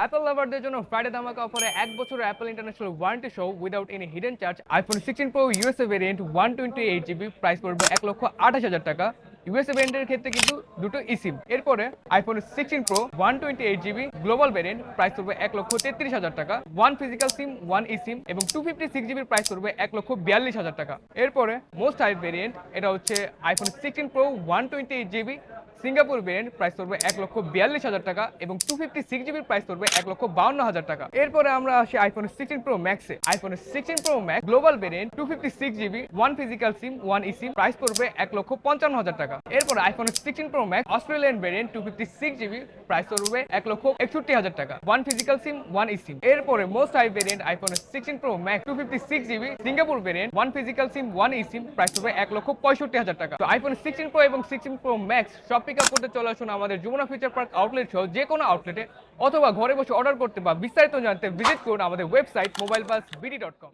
Apple লাভারদের জন্য Friday ধামাকা অফারে এক বছরের অ্যাপল ইন্টারন্যাশনাল ওয়ারেন্টি সহ without any hidden charge iPhone sixteen pro USA variant one twenty eight GB price পড়বে এক লক্ষ আঠাশ হাজার টাকা। ইউএসএ ভেরিয়েন্টের ক্ষেত্রে কিন্তু দুটো ইসিম এরপরে iPhone sixteen pro one twenty eight GB global variant price পড়বে এক লক্ষ তেত্রিশ হাজার টাকা। One physical SIM one eSIM এবং টু ফিফটি সিক্স জিবির প্রাইস পড়বে এক লক্ষ বিয়াল্লিশ হাজার টাকা। এরপরে মোস্ট হাই ভেরিয়েন্ট এটা হচ্ছে iPhone sixteen pro one twenty eight GB Singapore variant price পড়বে এক লক্ষ বিয়াল্লিশ হাজার টাকা এবং টু ফিফটি সিক্স জিবির প্রাইস পড়বে এক লক্ষ বাউন্ন হাজার টাকা। এরপরে আমরা আসি iPhone sixteen pro ম্যাক্সে iPhone sixteen pro max global variant two fifty six GB one physical SIM one eSIM price পড়বে এক লক্ষ পঞ্চান্ন হাজার টাকা। এরপর iPhone sixteen pro max Australian variant two fifty six GB price পড়বে এক লক্ষ একষট্টি হাজার টাকা। One physical SIM one eSIM এরপরে most high variant iPhone sixteen pro max two fifty six GB Singapore variant one physical SIM one eSIM price পড়বে এক লক্ষ পঁয়ষট্টি হাজার টাকা। তো আইফোন সিক্সটিন প্রো এবং সিক্সটিন প্রো ম্যাক্স সব পিক আপ করতে চলে আসুন আমাদের যমুনা ফিউচার পার্ক আউটলেট সহ যে কোনো আউটলেটে অথবা ঘরে বসে অর্ডার করতে বা বিস্তারিত জানতে ভিজিট করুন আমাদের website mobile pass BD dot com